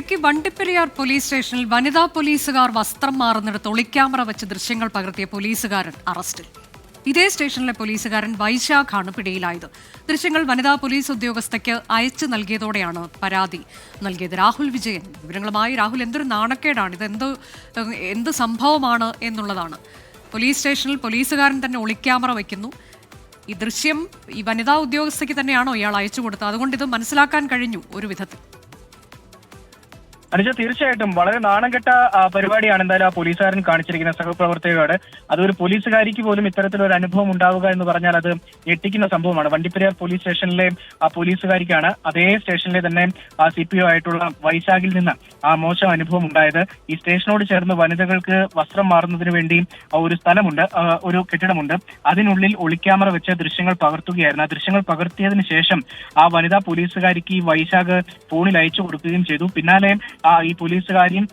Idukki Vandiperiyar police സ്റ്റേഷനിൽ വനിതാ പോലീസുകാർ വസ്ത്രം മാറുന്നിടത്ത് ഒളിക്യാമറ വെച്ച് ദൃശ്യങ്ങൾ പകർത്തിയ പോലീസുകാരൻ അറസ്റ്റിൽ. ഇതേ സ്റ്റേഷനിലെ പോലീസുകാരൻ വൈശാഖാണ് പിടിയിലായത്. ദൃശ്യങ്ങൾ വനിതാ പോലീസ് ഉദ്യോഗസ്ഥയ്ക്ക് അയച്ചു നൽകിയതോടെയാണ് പരാതി നൽകിയത്. രാഹുൽ വിജയൻ. വിവരങ്ങളുമായി രാഹുൽ എന്തൊരു നാണക്കേടാണ്? ഇത് എന്ത് എന്ത് സംഭവമാണ് എന്നുള്ളതാണ്. പോലീസ് സ്റ്റേഷനിൽ പോലീസുകാരൻ തന്നെ ഒളിക്യാമറ വയ്ക്കുന്നു ഈ ദൃശ്യം ഈ വനിതാ ഉദ്യോഗസ്ഥയ്ക്ക് തന്നെയാണോ ഇയാൾ അയച്ചു കൊടുത്തത്? അതുകൊണ്ട് ഇത് മനസ്സിലാക്കാൻ കഴിഞ്ഞു ഒരു വിധത്തിൽ. അനുജ തീർച്ചയായിട്ടും. വളരെ നാണംകെട്ട പരിപാടിയാണ് എന്തായാലും ആ പോലീസുകാരൻ കാണിച്ചിരിക്കുന്ന സഹപ്രവർത്തകരോട്. അതൊരു പോലീസുകാരിക്ക് പോലും ഇത്തരത്തിലൊരു അനുഭവം ഉണ്ടാവുക എന്ന് പറഞ്ഞാൽ അത് ഞെട്ടിക്കുന്ന സംഭവമാണ്. വണ്ടിപ്പെരിയാർ പോലീസ് സ്റ്റേഷനിലെ ആ പോലീസുകാരിക്കാണ് അതേ സ്റ്റേഷനിലെ തന്നെ ആ സി പി ഒ ആയിട്ടുള്ള വൈശാഖിൽ നിന്ന് ആ മോശം അനുഭവം ഉണ്ടായത്. ഈ സ്റ്റേഷനോട് ചേർന്ന് വനിതകൾക്ക് വസ്ത്രം മാറുന്നതിന് വേണ്ടി ഒരു സ്ഥലമുണ്ട് ഒരു കെട്ടിടമുണ്ട്. അതിനുള്ളിൽ ഒളിക്യാമറ വെച്ച് ദൃശ്യങ്ങൾ പകർത്തുകയായിരുന്നു. ആ ദൃശ്യങ്ങൾ പകർത്തിയതിനു ശേഷം ആ വനിതാ പോലീസുകാരിക്ക് ഈ വൈശാഖ് ഫോണിൽ അയച്ചു കൊടുക്കുകയും ചെയ്തു. പിന്നാലെ ഈ പോലീസുകാരിയും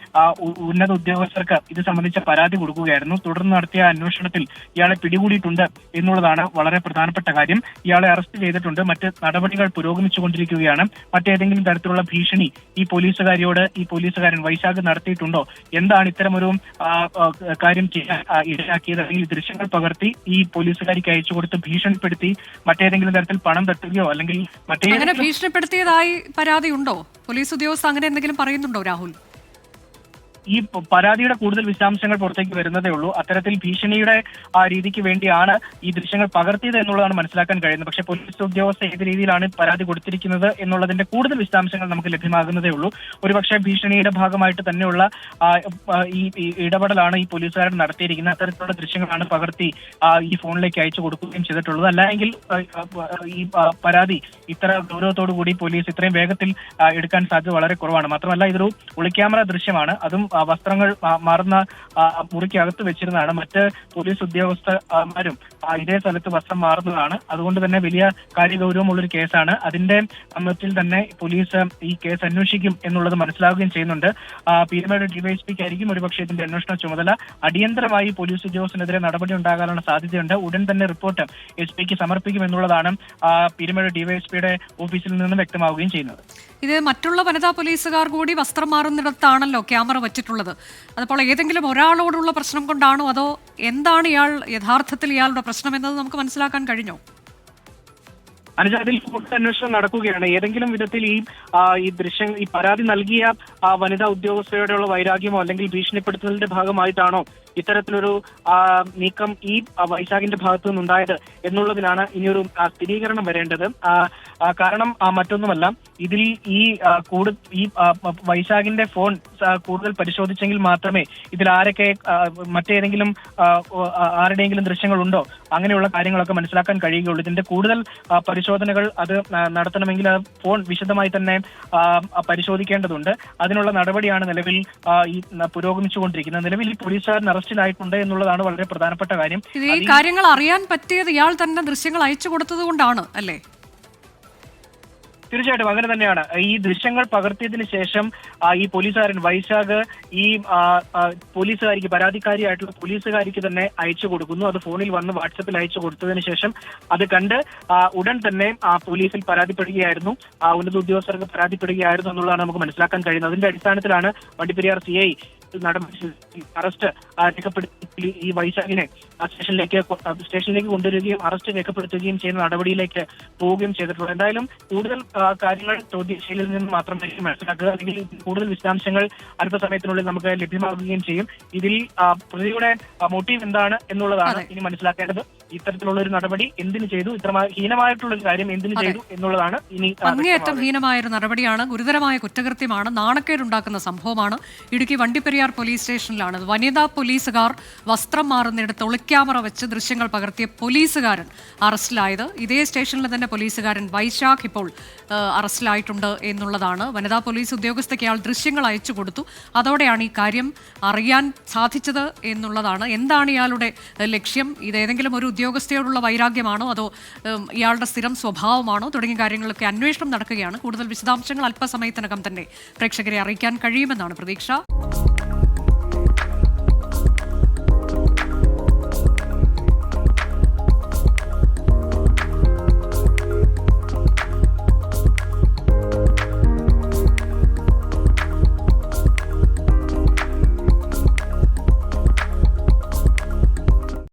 ഉന്നത ഉദ്യോഗസ്ഥർക്ക് ഇത് സംബന്ധിച്ച പരാതി കൊടുക്കുകയായിരുന്നു. തുടർന്ന് നടത്തിയ അന്വേഷണത്തിൽ ഇയാളെ പിടികൂടിയിട്ടുണ്ട് എന്നുള്ളതാണ് വളരെ പ്രധാനപ്പെട്ട കാര്യം. ഇയാളെ അറസ്റ്റ് ചെയ്തിട്ടുണ്ട്. മറ്റ് നടപടികൾ പുരോഗമിച്ചുകൊണ്ടിരിക്കുകയാണ് മറ്റേതെങ്കിലും തരത്തിലുള്ള ഭീഷണി ഈ പോലീസുകാരിയോട് ഈ പോലീസുകാരൻ വൈശാഖ് നടത്തിയിട്ടുണ്ടോ? എന്താണ് ഇത്തരമൊരു കാര്യം ചെയ്യാൻ ഇടയാക്കിയത്? അല്ലെങ്കിൽ ദൃശ്യങ്ങൾ പകർത്തി ഈ പോലീസുകാരിക്ക് അയച്ചു കൊടുത്ത് ഭീഷണിപ്പെടുത്തി മറ്റേതെങ്കിലും തരത്തിൽ പണം തട്ടുകയോ അല്ലെങ്കിൽ മറ്റേ ഭീഷണിപ്പെടുത്തിയതായി ഭീഷണിപ്പെടുത്തിയതായി പരാതിയുണ്ടോ പോലീസ് ഉദ്യോഗസ്ഥ അങ്ങനെ എന്തെങ്കിലും പറയുന്നുണ്ടോ രാഹുൽ? ഈ പരാതിയുടെ കൂടുതൽ വിശദാംശങ്ങൾ പുറത്തേക്ക് വരുന്നതേ ഉള്ളൂ. അത്തരത്തിൽ ഭീഷണിയുടെ ആ രീതിക്ക് വേണ്ടിയാണ് ഈ ദൃശ്യങ്ങൾ പകർത്തിയത് എന്നുള്ളതാണ് മനസ്സിലാക്കാൻ കഴിയുന്നത്. പക്ഷേ പോലീസ് ഉദ്യോഗസ്ഥ ഏത് രീതിയിലാണ് പരാതി കൊടുത്തിരിക്കുന്നത് എന്നുള്ളതിന്റെ കൂടുതൽ വിശദാംശങ്ങൾ നമുക്ക് ലഭ്യമാകുന്നതേ ഉള്ളൂ. ഒരുപക്ഷെ ഭീഷണിയുടെ ഭാഗമായിട്ട് തന്നെയുള്ള ഈ ഇടപെടലാണ് ഈ പോലീസുകാരൻ നടത്തിയിരിക്കുന്നത്. അത്തരത്തിലുള്ള ദൃശ്യങ്ങളാണ് പകർത്തി ഈ ഫോണിലേക്ക് അയച്ചു കൊടുക്കുകയും ചെയ്തിട്ടുള്ളത്. അല്ലെങ്കിൽ ഈ പരാതി ഇത്ര ഗൗരവത്തോടു കൂടി പോലീസ് ഇത്രയും വേഗത്തിൽ എടുക്കാൻ സാധ്യത വളരെ കുറവാണ്. മാത്രമല്ല ഇതൊരു ഒളിക്യാമറ ദൃശ്യമാണ്. അതും വസ്ത്രങ്ങൾ മറന്ന് മുറിക്കകത്ത് വെച്ചിരുന്നതാണ്. മറ്റ് പോലീസ് ഉദ്യോഗസ്ഥന്മാരും ഇതേ സ്ഥലത്ത് വസ്ത്രം മാറുന്നതാണ്. അതുകൊണ്ട് തന്നെ വലിയ കാര്യഗൗരവമുള്ളൊരു കേസാണ്. അതിന്റെ അമ്മത്തിൽ തന്നെ പോലീസ് ഈ കേസ് അന്വേഷിക്കും എന്നുള്ളത് മനസ്സിലാവുകയും ചെയ്യുന്നുണ്ട്. പീരുമേട് ഡിവൈഎസ്പിക്ക് ആയിരിക്കും ഒരുപക്ഷെ ഇതിന്റെ അന്വേഷണ ചുമതല. അടിയന്തരമായി പോലീസ് ഉദ്യോഗസ്ഥനെതിരെ നടപടി ഉണ്ടാകാനുള്ള സാധ്യതയുണ്ട്. ഉടൻ തന്നെ റിപ്പോർട്ട് എസ് പിക്ക് സമർപ്പിക്കും എന്നുള്ളതാണ് പീരുമേട് ഡിവൈഎസ്പിയുടെ ഓഫീസിൽ നിന്ന് വ്യക്തമാവുകയും ചെയ്യുന്നത്. ഇത് മറ്റുള്ള വനിതാ പോലീസുകാർ കൂടി വസ്ത്രം മാറുന്നിടത്താണല്ലോ ക്യാമറ വച്ചിട്ടുള്ളത്. അതപ്പോൾ ഏതെങ്കിലും ഒരാളോടുള്ള പ്രശ്നം കൊണ്ടാണോ അതോ എന്താണ് ഇയാൾ യഥാർത്ഥത്തിൽ ഇയാളുടെ പ്രശ്നം എന്നത് നമുക്ക് മനസ്സിലാക്കാൻ കഴിഞ്ഞോ? അനുജ അതിൽ കൂടുതൽ അന്വേഷണം നടക്കുകയാണ്. ഏതെങ്കിലും വിധത്തിൽ ഈ ഈ ദൃശ്യം ഈ പരാതി നൽകിയ വനിതാ ഉദ്യോഗസ്ഥയോടുള്ള വൈരാഗ്യമോ അല്ലെങ്കിൽ ഭീഷണിപ്പെടുത്തുന്നതിന്റെ ഭാഗമായിട്ടാണോ ഇത്തരത്തിലൊരു നീക്കം ഈ വൈശാഖിന്റെ ഭാഗത്തു നിന്നുണ്ടായത് എന്നുള്ളതിലാണ് ഇനിയൊരു സ്ഥിരീകരണം വരേണ്ടത്. കാരണം മറ്റൊന്നുമല്ല. ഇതിൽ ഈ കൂടു ഈ വൈശാഖിന്റെ ഫോൺ കൂടുതൽ പരിശോധിച്ചെങ്കിൽ മാത്രമേ ഇതിൽ ആരൊക്കെ മറ്റേതെങ്കിലും ആരുടെയെങ്കിലും ദൃശ്യങ്ങൾ ഉണ്ടോ അങ്ങനെയുള്ള കാര്യങ്ങളൊക്കെ മനസ്സിലാക്കാൻ കഴിയുകയുള്ളൂ. ഇതിന്റെ കൂടുതൽ പരിശോധനകൾ അത് നടത്തണമെങ്കിൽ ഫോൺ വിശദമായി തന്നെ പരിശോധിക്കേണ്ടതുണ്ട്. അതിനുള്ള നടപടിയാണ് നിലവിൽ ഈ പുരോഗമിച്ചുകൊണ്ടിരിക്കുന്നത്. നിലവിൽ ഈ പോലീസുകാരൻ അറസ്റ്റിലായിട്ടുണ്ട് എന്നുള്ളതാണ് വളരെ പ്രധാനപ്പെട്ട കാര്യം. ഈ കാര്യങ്ങൾ അറിയാൻ പറ്റിയത് ഇയാൾ തന്നെ ദൃശ്യങ്ങൾ അയച്ചു കൊടുത്തത് കൊണ്ടാണ് അല്ലേ? തീർച്ചയായിട്ടും അങ്ങനെ തന്നെയാണ്. ഈ ദൃശ്യങ്ങൾ പകർത്തിയതിനു ശേഷം ഈ പോലീസുകാരൻ വൈശാഖ് ഈ പോലീസുകാരിക്ക് പരാതിക്കാരിയായിട്ടുള്ള പോലീസുകാരിക്ക് തന്നെ അയച്ചു കൊടുക്കുന്നു. അത് ഫോണിൽ വന്ന് വാട്സപ്പിൽ അയച്ചു കൊടുത്തതിന് ശേഷം അത് കണ്ട് ഉടൻ തന്നെ ആ പോലീസിൽ പരാതിപ്പെടുകയായിരുന്നു. ആ ഉന്നത ഉദ്യോഗസ്ഥർക്ക് പരാതിപ്പെടുകയായിരുന്നു എന്നുള്ളതാണ് നമുക്ക് മനസ്സിലാക്കാൻ കഴിയുന്നത്. അതിന്റെ അടിസ്ഥാനത്തിലാണ് വണ്ടിപ്പെരിയാർ സി ഐ നടപടി അറസ്റ്റ് രേഖപ്പെടുത്തി ഈ വൈശാഖിനെ ആ സ്റ്റേഷനിലേക്ക് സ്റ്റേഷനിലേക്ക് കൊണ്ടുവരികയും അറസ്റ്റ് രേഖപ്പെടുത്തുകയും ചെയ്യുന്ന നടപടിയിലേക്ക് പോവുകയും ചെയ്തിട്ടുള്ളത് എന്തായാലും കൂടുതൽ കാര്യങ്ങൾ ചോദ്യശൈലിയിൽ നിന്ന് മാത്രമേ മനസ്സിലാക്കുക. അല്ലെങ്കിൽ കൂടുതൽ വിശദാംശങ്ങൾ അല്പസമയത്തിനുള്ളിൽ നമുക്ക് ലഭ്യമാകുകയും ചെയ്യും. ഇതിൽ പ്രതിയുടെ മോട്ടീവ് എന്താണ് എന്നുള്ളതാണ് ഇനി മനസ്സിലാക്കേണ്ടത്. ഇത്തരത്തിലുള്ള ഒരു നടപടി എന്തിനു ചെയ്തു? ഇത്ര ഹീനമായിട്ടുള്ള ഒരു കാര്യം എന്തിനു ചെയ്തു എന്നുള്ളതാണ് ഇനി അങ്ങേയറ്റം ഹീനമായ ഒരു നടപടിയാണ്. ഗുരുതരമായ കുറ്റകൃത്യമാണ്. നാണക്കേടുണ്ടാക്കുന്ന സംഭവമാണ്. ഇടുക്കി വണ്ടിപ്പെരിയാർ പോലീസ് സ്റ്റേഷനിലാണ്. വനിതാ പോലീസുകാർ വസ്ത്രം മാറുന്നിടത്ത് ഒളിക്യാമറ വെച്ച് ദൃശ്യങ്ങൾ പകർത്തിയ പോലീസുകാരൻ അറസ്റ്റിലായത്. ഇതേ സ്റ്റേഷനിൽ തന്നെ പോലീസുകാരൻ വൈശാഖ് ഇപ്പോൾ അറസ്റ്റിലായിട്ടുണ്ട് എന്നുള്ളതാണ്. വനിതാ പോലീസ് ഉദ്യോഗസ്ഥയ്ക്ക് അയാൾ ദൃശ്യങ്ങൾ അയച്ചു കൊടുത്തു. അതോടെയാണ് ഈ കാര്യം അറിയാൻ സാധിച്ചത് എന്നുള്ളതാണ്. എന്താണ് ഇയാളുടെ ലക്ഷ്യം? ഇത് ഏതെങ്കിലും ഒരു ഉദ്യോഗസ്ഥയോടുള്ള വൈരാഗ്യമാണോ? അതോ ഇയാളുടെ സ്ഥിരം സ്വഭാവമാണോ? തുടങ്ങിയ കാര്യങ്ങളൊക്കെ അന്വേഷണം നടക്കുകയാണ്. കൂടുതൽ വിശദാംശങ്ങൾ അല്പസമയത്തിനകം തന്നെ പ്രേക്ഷകരെ അറിയിക്കാൻ കഴിയുമെന്നാണ് പ്രതീക്ഷ.